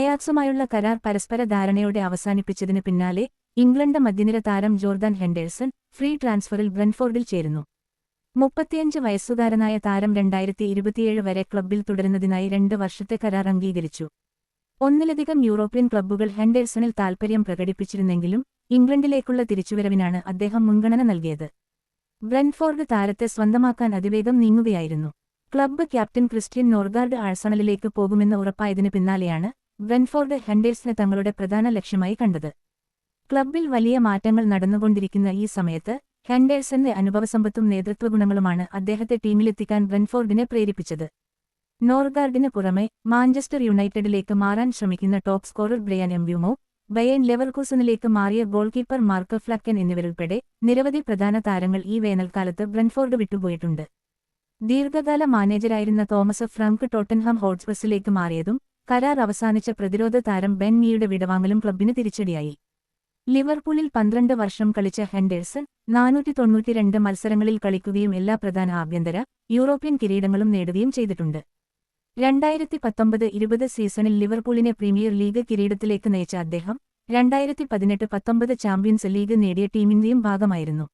അയാക്സുമായുള്ള കരാർ പരസ്പര ധാരണയോടെ അവസാനിപ്പിച്ചതിന് പിന്നാലെ ഇംഗ്ലണ്ട് മധ്യനിര താരം ജോർദാൻ ഹെൻഡേഴ്സൺ ഫ്രീ ട്രാൻസ്ഫറിൽ ബ്രൻഫോർഡിൽ ചേരുന്നു. മുപ്പത്തിയഞ്ച് വയസ്സുകാരനായ താരം രണ്ടായിരത്തി ഇരുപത്തിയേഴ് വരെ ക്ലബ്ബിൽ തുടരുന്നതിനായി രണ്ട് വർഷത്തെ കരാർ അംഗീകരിച്ചു. ഒന്നിലധികം യൂറോപ്യൻ ക്ലബ്ബുകൾ ഹെൻഡേഴ്സണിൽ താൽപര്യം പ്രകടിപ്പിച്ചിരുന്നെങ്കിലും ഇംഗ്ലണ്ടിലേക്കുള്ള തിരിച്ചുവരവിനാണ് അദ്ദേഹം മുൻഗണന നൽകിയത്. ബ്രൻഫോർഡ് താരത്തെ സ്വന്തമാക്കാൻ അതിവേഗം നീങ്ങുകയായിരുന്നു. ക്ലബ്ബ് ക്യാപ്റ്റൻ ക്രിസ്ത്യൻ നോർഗാർഡ് ആഴ്സണലിലേക്ക് പോകുമെന്ന് ഉറപ്പായതിനു പിന്നാലെയാണ് ബ്രൻഫോർഡ് ഹെൻഡേഴ്സിനെ തങ്ങളുടെ പ്രധാന ലക്ഷ്യമായി കണ്ടത്. ക്ലബ്ബിൽ വലിയ മാറ്റങ്ങൾ നടന്നുകൊണ്ടിരിക്കുന്ന ഈ സമയത്ത് ഹെൻഡേഴ്സന്റെ അനുഭവസമ്പത്തും നേതൃത്വഗുണങ്ങളുമാണ് അദ്ദേഹത്തെ ടീമിലെത്തിക്കാൻ വെൻഫോർഡിനെ പ്രേരിപ്പിച്ചത്. നോർഗാർഡിന് പുറമെ മാഞ്ചസ്റ്റർ യുണൈറ്റഡിലേക്ക് മാറാൻ ശ്രമിക്കുന്ന top scorer Bryan Mbeumo Bayer ലെവർകൂസനിലേക്ക് മാറിയ ഗോൾ കീപ്പർ മാർക്ക് ഫ്ലക്കൻ എന്നിവരുൾപ്പെടെ നിരവധി പ്രധാന താരങ്ങൾ ഈ വേനൽക്കാലത്ത് ബ്രൻഫോർഡ് വിട്ടുപോയിട്ടുണ്ട്. ദീർഘകാല മാനേജരായിരുന്ന തോമസ് ഫ്രാങ്ക് ടോട്ടൻഹാം ഹോട്ട്സ്പസിലേക്ക് മാറിയതും കരാർ അവസാനിച്ച പ്രതിരോധ താരം ബെൻ മീയുടെ വിടവാങ്ങലും ക്ലബിന് തിരിച്ചടിയായി. ലിവർപൂളിൽ പന്ത്രണ്ട് വർഷം കളിച്ച ഹെൻഡേഴ്സൺ നാനൂറ്റി തൊണ്ണൂറ്റിരണ്ട് മത്സരങ്ങളിൽ കളിക്കുകയും എല്ലാ പ്രധാന ആഭ്യന്തര യൂറോപ്യൻ കിരീടങ്ങളും നേടുകയും ചെയ്തിട്ടുണ്ട്. രണ്ടായിരത്തി പത്തൊമ്പത് ഇരുപത് സീസണിൽ ലിവർപൂളിനെ പ്രീമിയർ ലീഗ് കിരീടത്തിലേക്ക് നയിച്ച അദ്ദേഹം രണ്ടായിരത്തി പതിനെട്ട് പത്തൊമ്പത് ചാമ്പ്യൻസ് ലീഗ് നേടിയ ടീമിന്റെയും ഭാഗമായിരുന്നു.